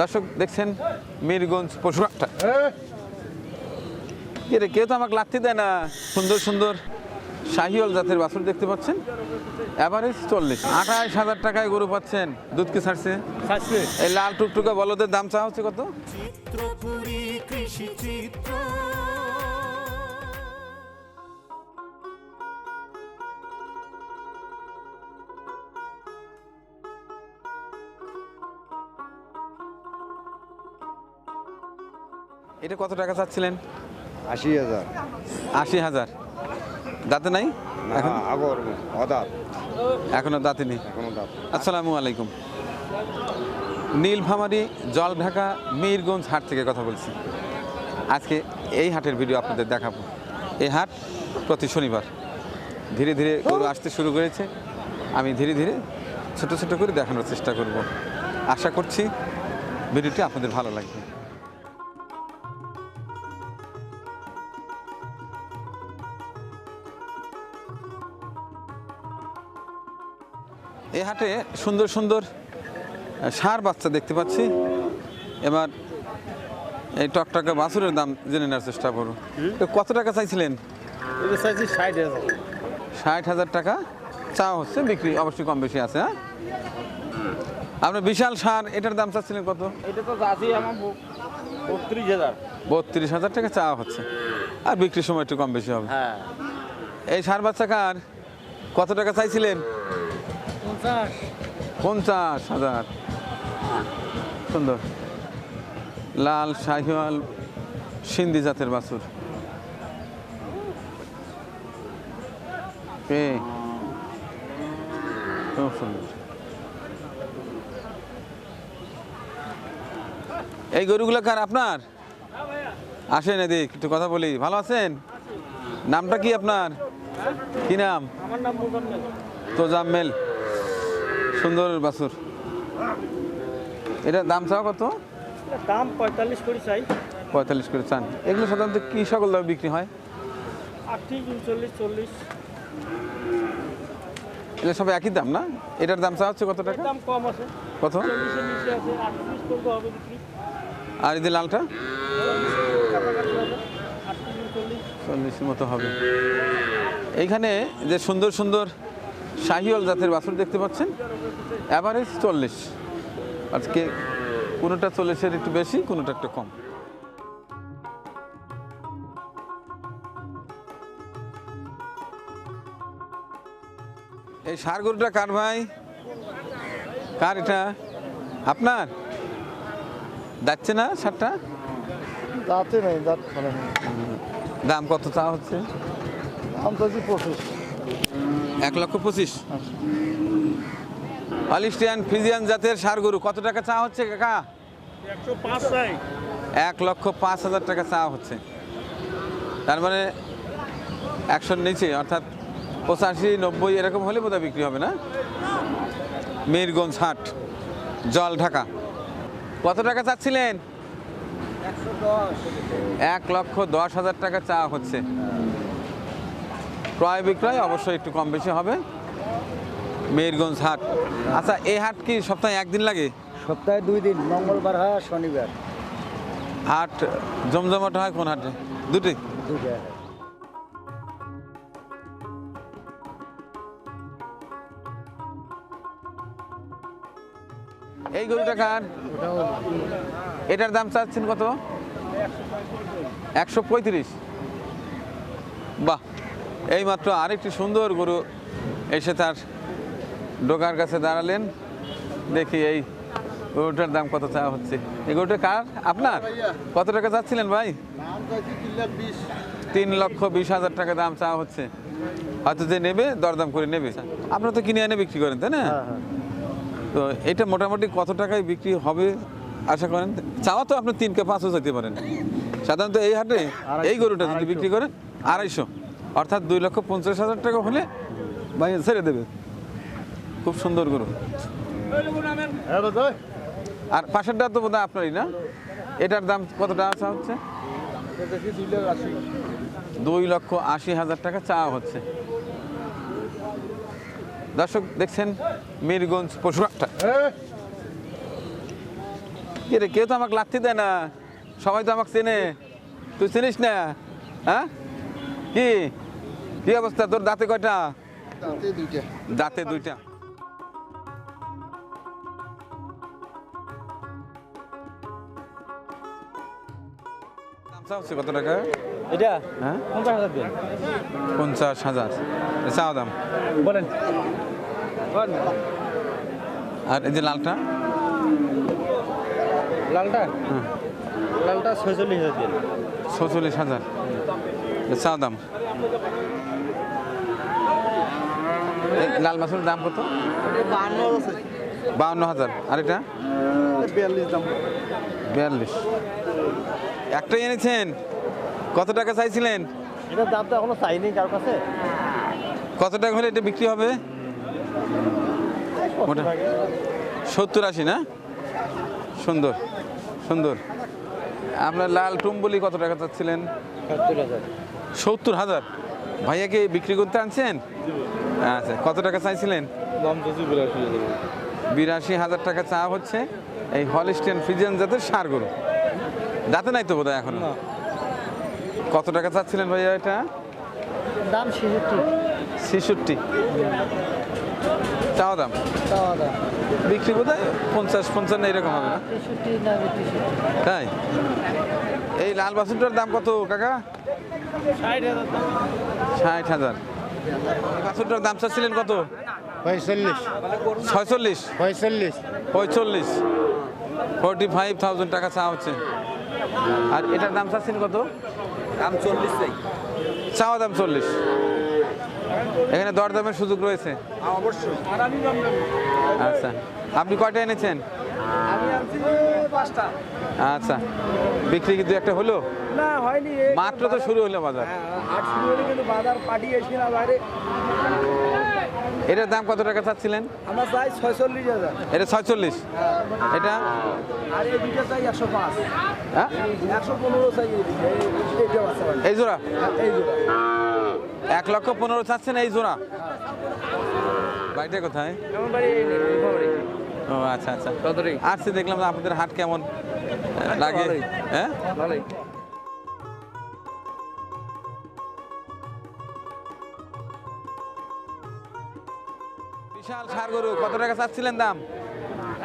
দর্শক দেখছেন মিরগঞ্জ পশুরাটা কে রে কেউ তো আমাকে লাগতে দেয় না। সুন্দর সুন্দর শাহিওল জাতের বাছুর দেখতে পাচ্ছেন। অ্যাভারেজ চল্লিশ আঠাশ হাজার টাকায় গরু পাচ্ছেন। দুধ কি ছাড়ছে? ছাড়ছে। এই লাল টুকটুকা বলদের দাম চা হচ্ছে কত? এটা কত টাকা চাচ্ছিলেন? আশি হাজার। আশি হাজার। দাঁতে নাই? এখন? আগর অদাত। এখনও দাঁতে নেই। এখনও দাঁত। আসসালামু আলাইকুম। নীলফামারী জল ঢাকা মিরগঞ্জ হাট থেকে কথা বলছি। আজকে এই হাটের ভিডিও আপনাদের দেখাবো। এই হাট প্রতি শনিবার। ধীরে ধীরে গরু আসতে শুরু করেছে। আমি ধীরে ধীরে ছোট ছোট করে দেখানোর চেষ্টা করব। আশা করছি ভিডিওটি আপনাদের ভালো লাগবে। এই হাটে সুন্দর সুন্দর সার বাচ্চা দেখতে পাচ্ছি। এবার এই টকটকা বাছুরের দাম জেনে নেওয়ার চেষ্টা করো তো কত টাকা চাইছিলেন? চাইছি ষাট হাজার। ষাট হাজার টাকা? চাওয়া হচ্ছে বিক্রি অবশ্যই কম বেশি আছে হ্যাঁ? আপনার বিশাল সার এটার দাম চাচ্ছিলেন কত? এটা তো আমার বত্রিশ হাজার। বত্রিশ হাজার টাকা চাওয়া হচ্ছে। আর বিক্রির সময় একটু কম বেশি হবে। হ্যাঁ। এই সার বাচ্চা কার? কত টাকা চাইছিলেন? পঞ্চাশ হাজার। সুন্দর। লাল শাহিওয়াল সিন্ধি জাতের বাছুর। খুব সুন্দর। এই গরুগুলো কার আপনার? আসেন এদিক একটু কথা বলি। ভালো আছেন? নামটা কি আপনার? কি নাম? তোজাম্মেল। সুন্দর বাছুর। এটা দাম চাও কত? দাম পঁয়তাল্লিশ করে চাই। পঁয়তাল্লিশ করে চান। এগুলো সাধারণত কি সকল দামে বিক্রি হয়? আটত্রিশ উনচল্লিশ চল্লিশ। এগুলো সব একই দাম না? এটার দাম চাওয়া হচ্ছে কত টাকা? দাম কম আছে। কত? আর এই যে লালটা? চল্লিশের মতো হবে। এইখানে যে সুন্দর সুন্দর শাহিওয়াল জাতের বাছুর দেখতে পাচ্ছেন অ্যাভারেজ চল্লিশ। আজকে কোনোটা চল্লিশের একটু বেশি কোনোটা একটু কম। এই সার গরুটা কার ভাই? কার এটা? আপনার? যাচ্ছে না সারটা? দাঁতে নেই দাঁত দাম কত চা হচ্ছে? দাম তো পঁচিশ। এক লক্ষ পঁচিশ। অলিস্টিয়ান ফ্রিজিয়ান জাতের সার গরু। কত টাকা চা হচ্ছে কাকা? এক লক্ষ পাঁচ হাজার টাকা চা হচ্ছে। তার মানে একশোর নিচে অর্থাৎ পঁচাশি নব্বই এরকম হলে বোধহয় বিক্রি হবে না? মিরগঞ্জ হাট জল ঢাকা। কত টাকা চাচ্ছিলেন? এক লক্ষ দশ হাজার টাকা চা হচ্ছে। ক্রয় বিক্রয় অবশ্যই একটু কম বেশি হবে। মেয়েরগঞ্জ হাট। আচ্ছা এই হাট কি সপ্তাহে একদিন লাগে? সপ্তাহে দুই দিন মঙ্গলবার হয় শনিবার। হাট জমজমাট হয় কোন হাটে? দুটি? এই গরুটা কার? এটার দাম চাচ্ছেন কত? একশো পঁয়ত্রিশ। বাহ এই মাত্র আরেকটি সুন্দর গরু এসে তার ডোকার কাছে দাঁড়ালেন দেখি এই গরুটার দাম কত চাওয়া হচ্ছে। এই গরুটা কার? আপনার? কত টাকা চাচ্ছিলেন ভাই? তিন লক্ষ বিশ হাজার টাকা দাম চাওয়া হচ্ছে। হয়তো যে নেবে দরদাম করে নেবে। আপনারা তো কিনে এনে বিক্রি করেন তাই না? তো এটা মোটামুটি কত টাকায় বিক্রি হবে আশা করেন? চাওয়া তো আপনি তিনকে পাঁচও যেতে পারেন। সাধারণত এই হাটে এই গরুটা যদি বিক্রি করেন আড়াইশো। অর্থাৎ দুই লক্ষ পঞ্চাশ হাজার টাকা হলে ভাই ছেড়ে দেবে। খুব সুন্দর গরু। আর পাশেরটা তো বোধহয় আপনারই না? এটার দাম কত টাকা চাওয়া হচ্ছে? দুই লক্ষ আশি হাজার টাকা চাওয়া হচ্ছে। দর্শক দেখছেন মিরগঞ্জ পশুহাটটা কে রে কেউ তো আমাকে লাগতে দেয় না? সবাই তো আমাকে চেনে। তুই চিনিস না? হ্যাঁ? কি? কি অবস্থা? তোর দাঁতে কয়টা? দাঁতে দুইটা। দাঁতে দুইটা। দাম চাও? হচ্ছে কত টাকা? এটা হ্যাঁ? পঞ্চাশ হাজার দিন পঞ্চাশ হাজার। চাওয়া দাম? বলেন। আর এই যে লালটা? লালটা? হ্যাঁ লালটা ছয়চল্লিশ হাজার দিন ছচল্লিশ হাজার। চাওয়া দাম? লাল মাছের দাম কত? বাউন্ন হাজার। আর এটা? বিয়াল্লিশ দাম। বিয়াল্লিশ। একটাই এনেছেন? কত টাকা চাইছিলেন? এটার দাম তো এখনও চাইনি কার কাছে। কত টাকা হলে এটা বিক্রি হবে? সত্তর আশি না? সুন্দর সুন্দর। আপনার লাল টুম্বলি কত টাকা চাচ্ছিলেন? সত্তর হাজার। ভাইয়াকে বিক্রি করতে আনছেন? আচ্ছা কত টাকা চাইছিলেন? বিরাশি হাজার টাকা চা হচ্ছে। এই হলিস্টেন ফিজিয়ান জাতের সার গরু। দাঁতে নাই তো বোধহয় এখন? কত টাকা চাচ্ছিলেন ভাইয়া এটা? দাম ছেষট্টি। ছেষট্টি। চাওয়া দাম? চাওয়া দাম। বিক্রি বোধ হয় পঞ্চাশ পঞ্চান্ন এরকম হবে না? তাই? এই লাল বাসনটার দাম কত কাকা? ষাট হাজার বাসনটার দাম চাচ্ছিলেন কত? পঁয়তাল্লিশ। ছয়চল্লিশ? পঁয়তাল্লিশ। পঁয়তাল্লিশ। ফোরটি ফাইভ থাউজেন্ড টাকা চা হচ্ছে। আর এটার দাম চাচ্ছেন কত? দাম চল্লিশ চাই চাওয়া দাম চল্লিশ। এখানে দরদামের সুযোগ রয়েছে। অবশ্যই। আচ্ছা। আপনি কয়টা এনেছেন? আচ্ছা। বিক্রি কিন্তু একটা হলো? না হয়নি। মাত্র তো শুরু হলো বাজার। শুরু হলে কিন্তু বাজার এসে না বাইরে। এটার দাম কত টাকা চাচ্ছিলেন? আমরা চাই ছয়চল্লিশ হাজার। এটা ছয়চল্লিশ। এটা? আর এই দুইটা চাই একশো পাঁচ। হ্যাঁ? একশো পনেরো চাই এই বাচ্চা বাড়ি। এই জোড়া? এক লক্ষ পনেরো চাচ্ছেন এই জোড়া? বাড়িটা কোথায়। ও আচ্ছা আচ্ছা? আসছে দেখলাম আপনাদের হাট কেমন লাগে। ভালোই। হ্যাঁ? ভালোই। বিশাল সার গরু। কত টাকা চাচ্ছিলেন দাম?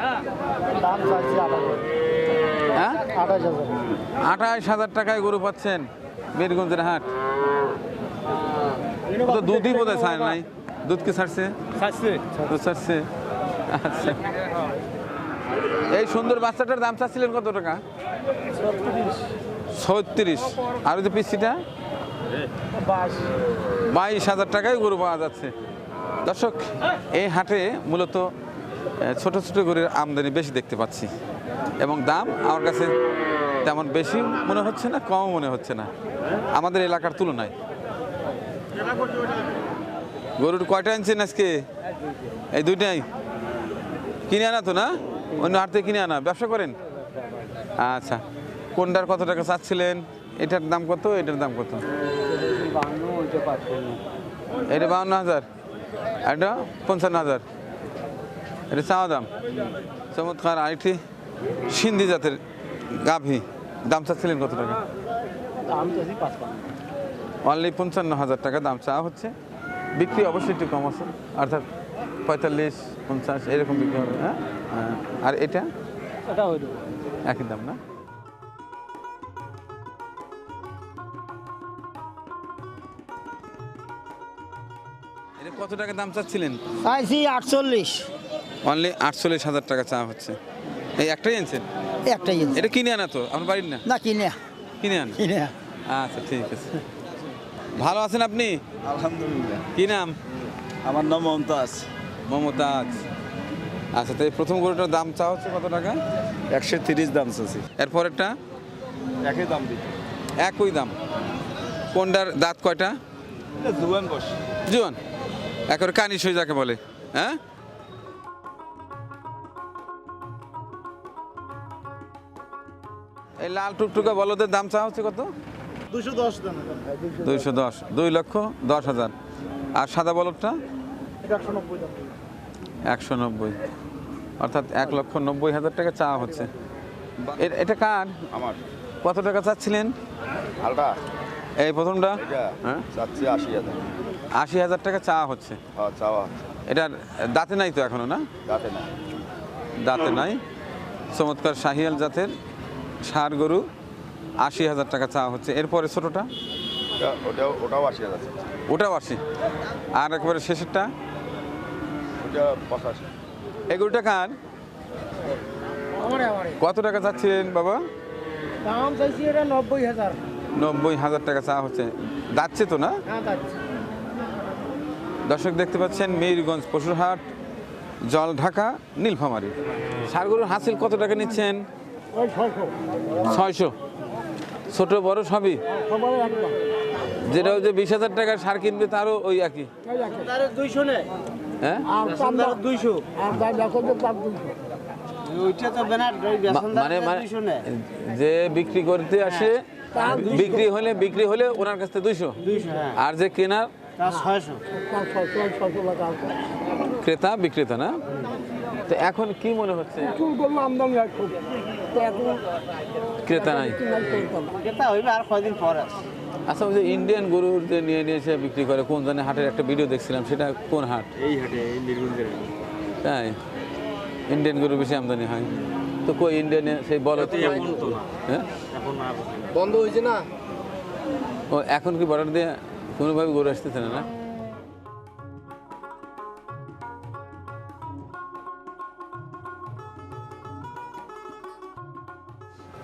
হ্যাঁ? আঠাশ হাজার। টাকায় গরু পাচ্ছেন বীরগঞ্জের হাট। তো দুধই বোধ হয় ছাড়ে নাই। দুধ কি ছাড়ছে? দুধ ছাড়ছে? আচ্ছা। এই সুন্দর বাচ্চাটার দাম চাচ্ছিলেন কত টাকা? ছত্রিশ। আর ওই যে পিসিটা? বাইশ হাজার টাকায় গরু পাওয়া যাচ্ছে। দর্শক এই হাটে মূলত ছোট ছোট গরুর আমদানি বেশি দেখতে পাচ্ছি। এবং দাম আমার কাছে তেমন বেশি মনে হচ্ছে না কম মনে হচ্ছে না আমাদের এলাকার তুলনায়। গরুর কয়টা আনছেন আজকে? এই দুইটাই। কিনে আনা তো না? অন্য হাট থেকে কিনে আনা ব্যবসা করেন? আচ্ছা কোনটার কত টাকা চাচ্ছিলেন? এটার দাম কত এটার দাম কত? এটা বাউন্ন হাজার। এটা পঞ্চান্ন হাজার। এটা চাওয়া দাম। চমৎকার আরেকটি সিন্ধি জাতের গাভী। দাম চাচ্ছিলেন কত টাকা? অনলি পঞ্চান্ন হাজার টাকা দাম চাওয়া হচ্ছে। বিক্রি অবশ্যই একটু কম আছে। অর্থাৎ পঁয়তাল্লিশ পঞ্চাশ এরকম বিক্রি হবে হ্যাঁ। আর এটা? একই দাম না? এটা কত টাকা দাম চাচ্ছিলেন? চাইছি আটচল্লিশ। অনলি আটচল্লিশ হাজার টাকা চা হচ্ছে। এই একটাই আনছেন? একটাই আছে। এটা কিনে আনা তো? আপনার বাড়ির না? না কিনে কিনে আনা? কিনে আচ্ছা ঠিক আছে। ভালো আছেন আপনি? আলহামদুলিল্লাহ। কি নাম? আমার নাম মমতাজ। মমতাজ। আচ্ছা তো এই প্রথম গরুটার দাম চা হচ্ছে কত টাকা? একশো তিরিশ দাম চাচ্ছি। এরপরেরটা? একই দাম দিতে। একই দাম। কোনটার দাঁত কয়টা? দুয়ান বস জুয়ান একবার কানিস হয়ে যাকে বলে হ্যাঁ? এই লাল টুকটুকা বলদের দাম চা হচ্ছে কত? দুইশো দশ দুই লক্ষ দশ হাজার। আর সাদা বলদটা? একশো নব্বই অর্থাৎ এক লক্ষ নব্বই হাজার টাকা চা হচ্ছে। এটা কার? আমার। কত টাকা চাচ্ছিলেন? আলটা এই প্রথমটা? হ্যাঁ? চাচ্ছি আশি হাজার। আশি হাজার টাকা চা হচ্ছে। হ্যাঁ চাওয়া এটার দাঁতে নাই তো এখনও না? যাতে না দাঁতে নাই। চমৎকার শাহিয়াল জাতের ষাড় গরু আশি হাজার টাকা চা হচ্ছে। এরপরে ছোটোটা? ওটা ওটাও ওটাও আশি হাজার ওটাও আশি। আর একবারে শেষেরটা? ওটা পঁচাশি। এই গরুটা কার? কত টাকা চাচ্ছিলেন বাবা? দাম চাইছি এটা নব্বই হাজার। নব্বই হাজার টাকা চা হচ্ছে। যাচ্ছে তো না? হ্যাঁ দর্শক দেখতে পাচ্ছেন মেয়রগঞ্জ পশুরহাট জল ঢাকা নীলফামারি। সারগরুর হাসিল কত টাকা নিচ্ছেন? ছয়শো। ছোট বড় সবই? যেটা ওই যে বিশ হাজার টাকার সার কিনবে তারও ওই একই। দুইশো হ্যাঁ? দুইশো। মানে মানে যে বিক্রি করতে আসে বিক্রি হলে বিক্রি হলে ওনার কাছ থেকে দুইশো। হ্যাঁ। আর যে কেনার? ক্রেতা বিক্রেতা না? তো এখন কি মনে হচ্ছে? ক্রেতা নাই। আর কয়দিন পরে আচ্ছা ওই যে ইন্ডিয়ান গরুর যে নিয়ে নিয়ে এসে বিক্রি করে কোন জানে হাটের একটা ভিডিও দেখছিলাম সেটা কোন হাট? এই হাটে তাই? ইন্ডিয়ান গরু বেশি আমদানি হয়। তো কই ইন্ডিয়ানে সেই কই? হ্যাঁ? বন্ধ হয়েছে না? ও, এখন কি বর্ডার দিয়ে কোনোভাবে গরু আসতেছে না না?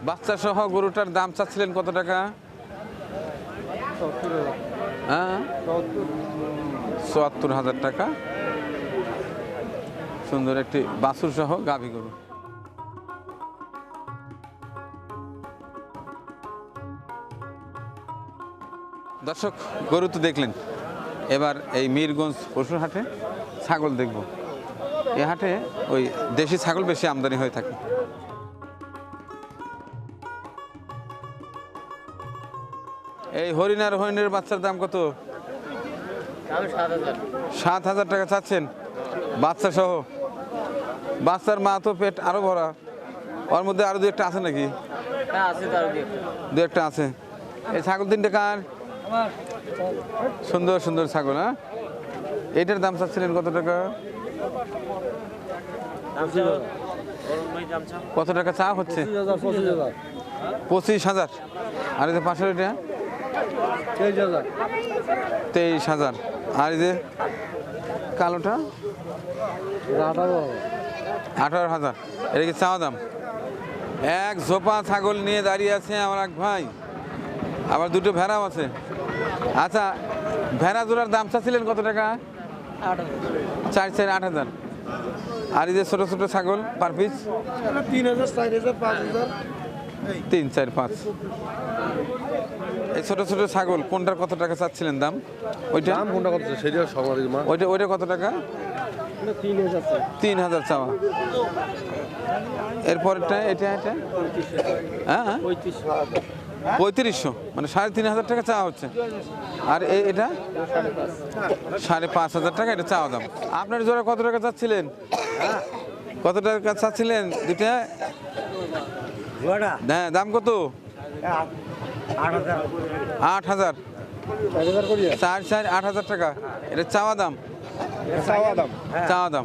বাচ্চা সহ গরুটার দাম চাচ্ছিলেন কত টাকা? হ্যাঁ? চুয়াত্তর হাজার টাকা। সুন্দর একটি বাছুর সহ গাভী গরু। দর্শক গরু তো দেখলেন। এবার এই মিরগঞ্জ পশুর হাটে ছাগল দেখব। এ হাটে ওই দেশি ছাগল বেশি আমদানি হয়ে থাকে। এই হরিণ আর হরিণের বাচ্চার দাম কত? সাত হাজার টাকা চাচ্ছেন। বাচ্চা সহ। বাচ্চার মা তো পেট আরও ভরা। ওর মধ্যে আরও দু একটা আছে নাকি? হ্যাঁ দু একটা আছে। এই ছাগল তিনটে কার? সুন্দর সুন্দর ছাগল হ্যাঁ? এটার দাম চাচ্ছিলেন কত টাকা? কত টাকা চা হচ্ছে? পঁচিশ হাজার। আর এই যে পাঁচশো এটা? তেইশ হাজার। আর এই যে কালোটা? আঠারো হাজার। এটা কি চাওয়া দাম? এক ঝোপা ছাগল নিয়ে দাঁড়িয়ে আছে আমার এক ভাই। আবার দুটো ভেড়াও আছে। আচ্ছা ভেড়া জোড়ার দাম চাচ্ছিলেন কত টাকা? চার চার আট হাজার। আর এই যে ছোটো ছোটো ছাগল পার পিস তিন হাজার চার হাজার পাঁচ হাজার। তিন চার পাঁচ। এই ছোটো ছোটো ছাগল কোনটার কত টাকা চাচ্ছিলেন দাম? ওইটা? কোনটা কত? সেটা ওইটা ওইটা কত টাকা? তিন হাজার তিন হাজার চাওয়া। এরপরটা এটা এটা? হ্যাঁ হ্যাঁ। পঁয়ত্রিশশো মানে সাড়ে তিন হাজার টাকা চাওয়া হচ্ছে। আর এটা? সাড়ে পাঁচ হাজার টাকা এটা চাওয়া দাম। আপনার জোড়া কত টাকা চাচ্ছিলেন? কত টাকা চাচ্ছিলেন? দুটা হ্যাঁ দাম কত? আট হাজার। আট হাজার। চার হাজার চার চার আট হাজার টাকা। এটা চাওয়া দাম। চাওয়া দাম। চাওয়া দাম।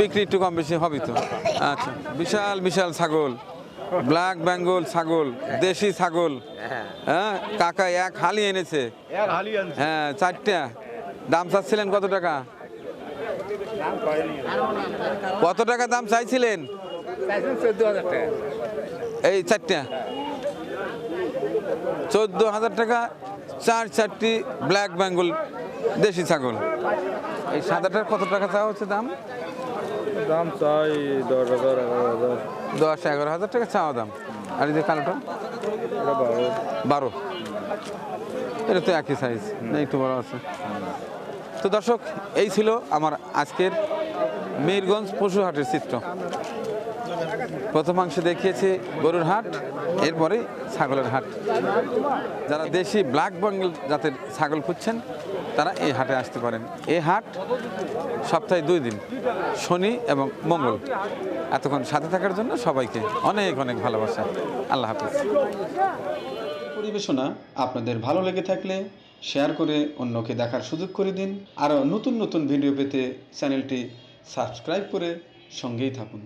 বিক্রি একটু কম বেশি হবে তো। আচ্ছা। বিশাল বিশাল ছাগল। ব্ল্যাক বেঙ্গল ছাগল দেশি ছাগল। হ্যাঁ। কাকা এক হালি এনেছে। হ্যাঁ চারটা। দাম চাচ্ছিলেন কত টাকা? কত টাকা দাম চাইছিলেন? টাকা। এই চারটা। চোদ্দ হাজার টাকা চার চারটি ব্ল্যাক বেঙ্গল দেশি ছাগল। এই সাদাটার কত টাকা চাওয়া হচ্ছে দাম? দাম চাই দশ হাজার এগারো হাজার। দশ এগারো হাজার টাকা চাওয়া দাম। আর এই যে কালোটা? বারো। এটা তো একই সাইজ না একটু বড় আছে। তো দর্শক এই ছিল আমার আজকের মিরগঞ্জ পশুহাটের চিত্র। প্রথমাংশে দেখিয়েছি গরুর হাট এরপরে ছাগলের হাট। যারা দেশি ব্ল্যাক বেঙ্গল জাতের ছাগল খুঁজছেন, তারা এই হাটে আসতে পারেন। এই হাট সপ্তাহে দুই দিন, শনি এবং মঙ্গল। এতক্ষণ সাথে থাকার জন্য সবাইকে অনেক অনেক ভালোবাসা। আল্লাহ হাফিজ। পরিবেশনা আপনাদের ভালো লেগে থাকলে শেয়ার করে অন্যকে দেখার সুযোগ করে দিন। আরও নতুন নতুন ভিডিও পেতে চ্যানেলটি সাবস্ক্রাইব করে সঙ্গেই থাকুন।